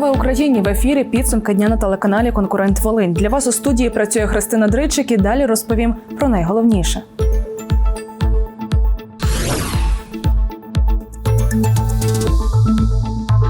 Слава Україні! В ефірі підсумки дня на телеканалі Конкурент Волинь. Для вас у студії працює Христина Дричик і далі розповім про найголовніше.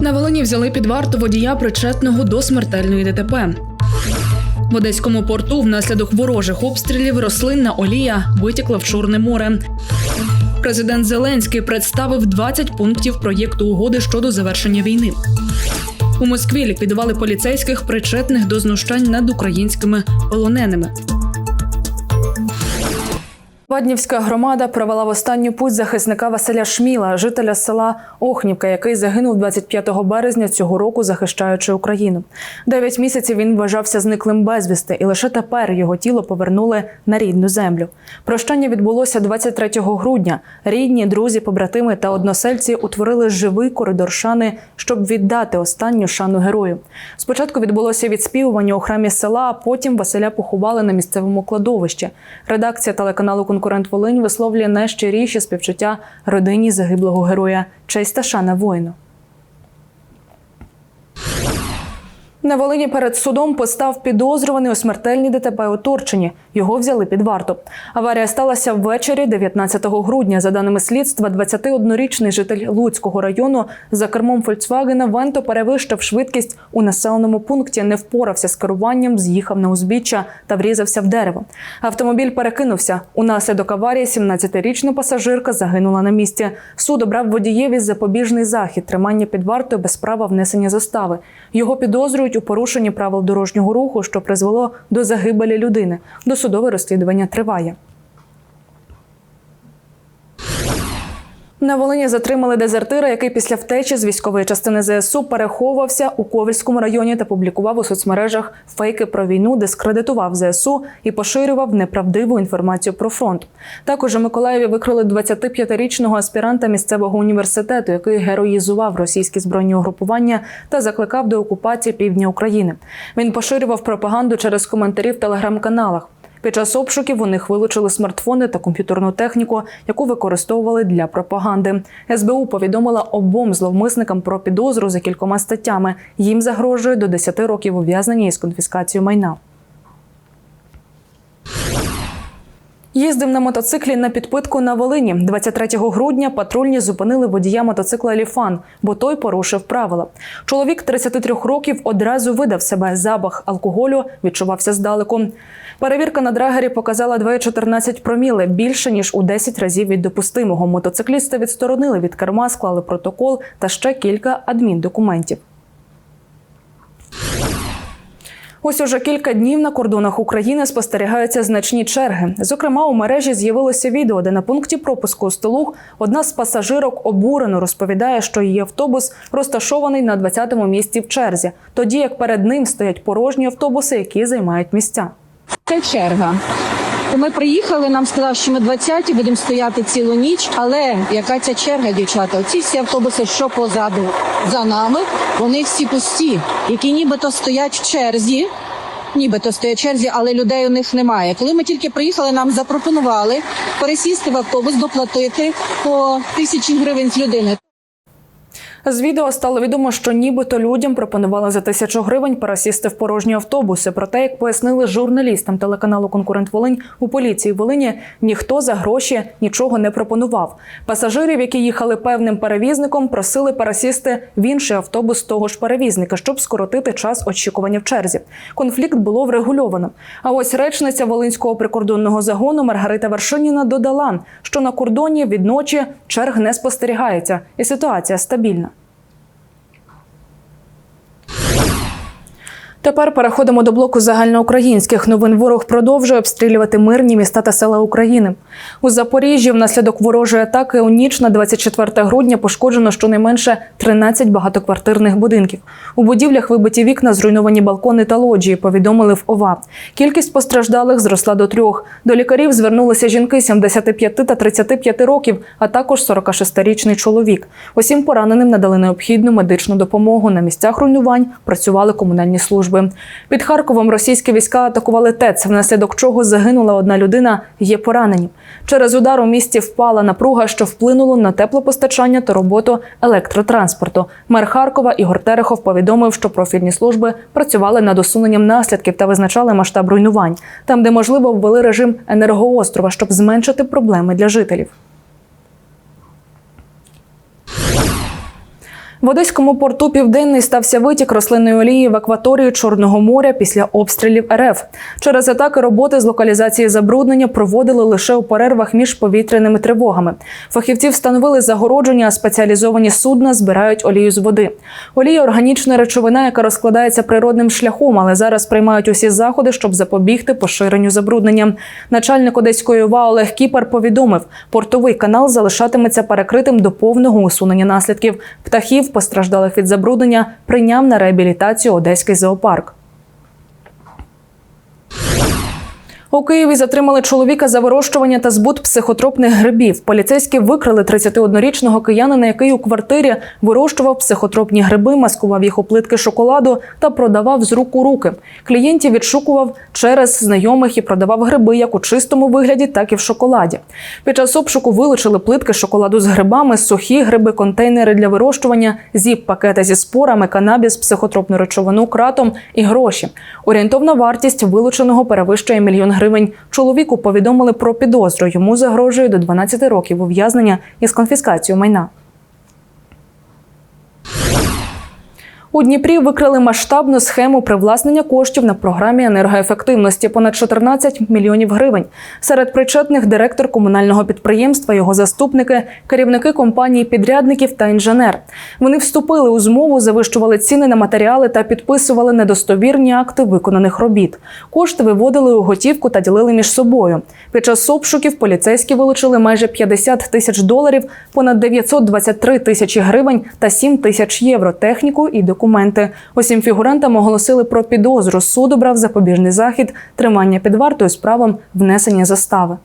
На Волині взяли під варту водія причетного до смертельної ДТП. В Одеському порту внаслідок ворожих обстрілів рослинна олія витікла в Чорне море. Президент Зеленський представив 20 пунктів проєкту угоди щодо завершення війни. У Москві ліквідували поліцейських причетних до знущань над українськими полоненими. Ваднівська громада провела в останню путь захисника Василя Шміла, жителя села Охнівка, який загинув 25 березня цього року, захищаючи Україну. Дев'ять місяців він вважався зниклим безвісти, і лише тепер його тіло повернули на рідну землю. Прощання відбулося 23 грудня. Рідні, друзі, побратими та односельці утворили живий коридор шани, щоб віддати останню шану герою. Спочатку відбулося відспівування у храмі села, а потім Василя поховали на місцевому кладовищі. Редакція телеканалу Конкурент Волинь висловлює найщиріші співчуття родині загиблого героя. Честь та шана воїну. На Волині перед судом постав підозрюваний у смертельній ДТП у Турчині. Його взяли під варту. Аварія сталася ввечері 19 грудня. За даними слідства, 21-річний житель Луцького району за кермом Фольксвагена Венто перевищив швидкість у населеному пункті, не впорався з керуванням, з'їхав на узбіччя та врізався в дерево. Автомобіль перекинувся. Унаслідок аварії 17-річна пасажирка загинула на місці. Суд обрав водієві запобіжний захід, тримання під вартою без права внесення застави. Його підозрюють у порушенні правил дорожнього руху, що призвело до загибелі людини. Досудове розслідування триває. На Волині затримали дезертира, який після втечі з військової частини ЗСУ переховувався у Ковельському районі та публікував у соцмережах фейки про війну, дискредитував ЗСУ і поширював неправдиву інформацію про фронт. Також у Миколаєві викрили 25-річного аспіранта місцевого університету, який героїзував російські збройні угрупування та закликав до окупації півдня України. Він поширював пропаганду через коментарі в телеграм-каналах. Під час обшуків у них вилучили смартфони та комп'ютерну техніку, яку використовували для пропаганди. СБУ повідомила обом зловмисникам про підозру за кількома статтями. Їм загрожує до 10 років ув'язнення із конфіскацією майна. Їздив на мотоциклі на підпитку на Волині. 23 грудня патрульні зупинили водія мотоцикла Ліфан, бо той порушив правила. Чоловік 33 років одразу видав себе. Запах алкоголю відчувався здалеку. Перевірка на драгері показала 2,14 проміли більше ніж у 10 разів від допустимого. Мотоцикліста відсторонили від керма, склали протокол та ще кілька адміндокументів. Ось уже кілька днів на кордонах України спостерігаються значні черги. Зокрема, у мережі з'явилося відео, де на пункті пропуску Столух одна з пасажирок обурено розповідає, що її автобус розташований на 20-му місці в черзі, тоді як перед ним стоять порожні автобуси, які займають місця. Це черга. Ми приїхали, нам сказали, що ми 20-ті будемо стояти цілу ніч. Але яка ця черга, дівчата? Оці всі автобуси, що позаду за нами, вони всі пусті, які нібито стоять в черзі. Нібито стоять в черзі, але людей у них немає. Коли ми тільки приїхали, нам запропонували пересісти в автобус, доплатити по тисячі гривень з людини. З відео стало відомо, що нібито людям пропонували за тисячу гривень пересісти в порожні автобуси. Проте, як пояснили журналістам телеканалу Конкурент Волинь у поліції Волині, ніхто за гроші нічого не пропонував. Пасажирів, які їхали певним перевізником, просили пересісти в інший автобус того ж перевізника, щоб скоротити час очікування в черзі. Конфлікт було врегульовано. А ось речниця Волинського прикордонного загону Маргарита Вершиніна додала, що на кордоні від ночі черг не спостерігається, і ситуація стабільна. Тепер переходимо до блоку загальноукраїнських новин. Ворог продовжує обстрілювати мирні міста та села України. У Запоріжжі внаслідок ворожої атаки у ніч на 24 грудня пошкоджено щонайменше 13 багатоквартирних будинків. У будівлях вибиті вікна, зруйновані балкони та лоджії. Повідомили в ОВА. Кількість постраждалих зросла до трьох. До лікарів звернулися жінки 75 та 35 років, а також 46-річний чоловік. Усім пораненим надали необхідну медичну допомогу. На місцях руйнувань працювали комунальні служби. Служби. Під Харковом російські війська атакували ТЕЦ, внаслідок чого загинула одна людина. Є поранені. Через удар у місті впала напруга, що вплинуло на теплопостачання та роботу електротранспорту. Мер Харкова Ігор Терехов повідомив, що профільні служби працювали над усуненням наслідків та визначали масштаб руйнувань. Там, де можливо, ввели режим енергоострова, щоб зменшити проблеми для жителів. В Одеському порту Південний стався витік рослинної олії в акваторії Чорного моря після обстрілів РФ. Через атаки роботи з локалізації забруднення проводили лише у перервах між повітряними тривогами. Фахівці встановили загородження, а спеціалізовані судна збирають олію з води. Олія органічна речовина, яка розкладається природним шляхом, але зараз приймають усі заходи, щоб запобігти поширенню забруднення. Начальник Одеської ОВА Олег Кіпер повідомив, портовий канал залишатиметься перекритим до повного усунення наслідків. Птахів, постраждалих від забруднення, прийняв на реабілітацію Одеський зоопарк. У Києві затримали чоловіка за вирощування та збут психотропних грибів. Поліцейські викрили 31-річного киянина, який у квартирі вирощував психотропні гриби, маскував їх у плитки шоколаду та продавав з рук у руки. Клієнтів відшукував через знайомих і продавав гриби як у чистому вигляді, так і в шоколаді. Під час обшуку вилучили плитки шоколаду з грибами, сухі гриби, контейнери для вирощування, зіп-пакети зі спорами, канабіс, психотропну речовину, кратом і гроші. Орієнтовна вартість вилученого перевищує мільйон гривень. Чоловіку повідомили про підозру. Йому загрожує до 12 років ув'язнення із конфіскацією майна. У Дніпрі викрили масштабну схему привласнення коштів на програмі енергоефективності понад 14 мільйонів гривень. Серед причетних директор комунального підприємства, його заступники, керівники компанії, підрядників та інженер. Вони вступили у змову, завищували ціни на матеріали та підписували недостовірні акти виконаних робіт. Кошти виводили у готівку та ділили між собою. Під час обшуків поліцейські вилучили майже 50 тисяч доларів, понад 923 тисячі гривень та 7 тисяч євро техніку і документи. Усім фігурантам оголосили про підозру. Суд обрав запобіжний захід, тримання під вартою з внесення застави.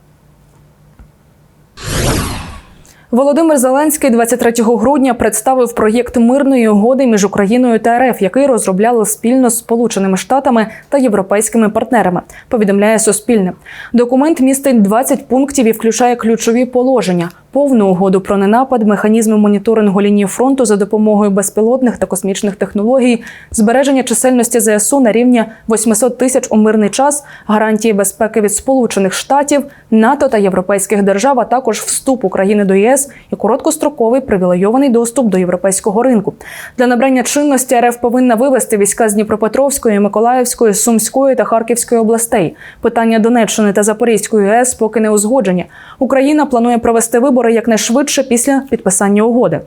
Володимир Зеленський 23 грудня представив проєкт мирної угоди між Україною та РФ, який розробляли спільно з Сполученими Штатами та європейськими партнерами. Повідомляє Суспільне. Документ містить 20 пунктів і включає ключові положення. Повну угоду про ненапад, механізми моніторингу лінії фронту за допомогою безпілотних та космічних технологій, збереження чисельності ЗСУ на рівні 800 тисяч у мирний час, гарантії безпеки від Сполучених Штатів, НАТО та європейських держав, а також вступ України до ЄС і короткостроковий привілейований доступ до європейського ринку. Для набрання чинності РФ повинна вивести війська з Дніпропетровської, Миколаївської, Сумської та Харківської областей. Питання Донеччини та Запорізької АЕС поки не узгоджені. Україна планує провести вибори якнайшвидше після підписання угоди.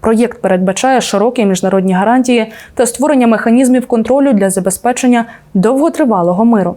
Проєкт передбачає широкі міжнародні гарантії та створення механізмів контролю для забезпечення довготривалого миру.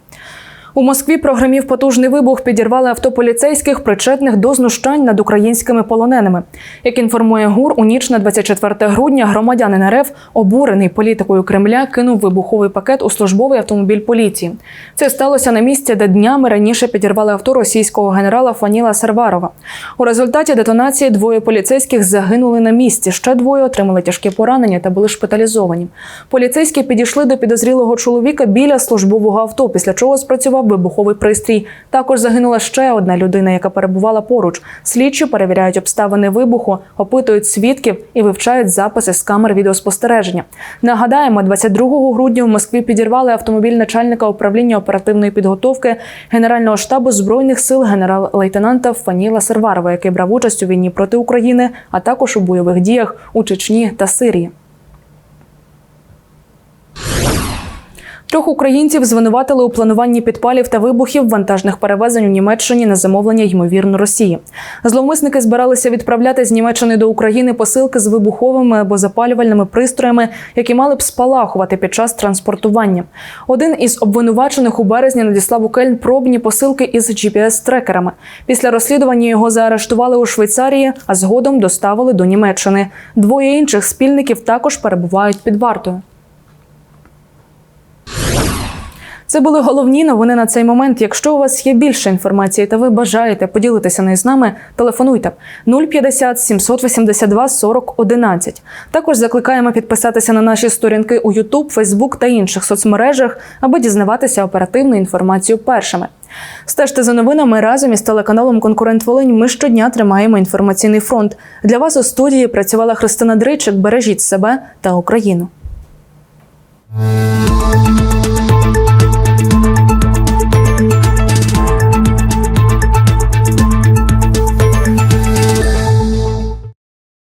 У Москві прогремів потужний вибух, підірвали авто поліцейських, причетних до знущань над українськими полоненими. Як інформує ГУР, у ніч на 24 грудня громадянин РФ, обурений політикою Кремля, кинув вибуховий пакет у службовий автомобіль поліції. Це сталося на місці, де днями раніше підірвали авто російського генерала Фаніла Серварова. У результаті детонації двоє поліцейських загинули на місці. Ще двоє отримали тяжкі поранення та були шпиталізовані. Поліцейські підійшли до підозрілого чоловіка біля службового авто, після чого спрацював вибуховий пристрій. Також загинула ще одна людина, яка перебувала поруч. Слідчі перевіряють обставини вибуху, опитують свідків і вивчають записи з камер відеоспостереження. Нагадаємо, 22 грудня в Москві підірвали автомобіль начальника управління оперативної підготовки Генерального штабу збройних сил генерал-лейтенанта Фаніла Серварова, який брав участь у війні проти України, а також у бойових діях у Чечні та Сирії. Трьох українців звинуватили у плануванні підпалів та вибухів вантажних перевезень у Німеччині на замовлення ймовірно Росії. Зловмисники збиралися відправляти з Німеччини до України посилки з вибуховими або запалювальними пристроями, які мали б спалахувати під час транспортування. Один із обвинувачених у березні надіслав у Кельн пробні посилки із GPS-трекерами. Після розслідування його заарештували у Швейцарії, а згодом доставили до Німеччини. Двоє інших спільників також перебувають під вартою. Це були головні новини на цей момент. Якщо у вас є більше інформації та ви бажаєте поділитися нею з нами, телефонуйте 050 782 40 11. Також закликаємо підписатися на наші сторінки у YouTube, Facebook та інших соцмережах, аби дізнаватися оперативну інформацію першими. Стежте за новинами разом із телеканалом Конкурент Волинь. Ми щодня тримаємо інформаційний фронт. Для вас у студії працювала Христина Дричик. Бережіть себе та Україну.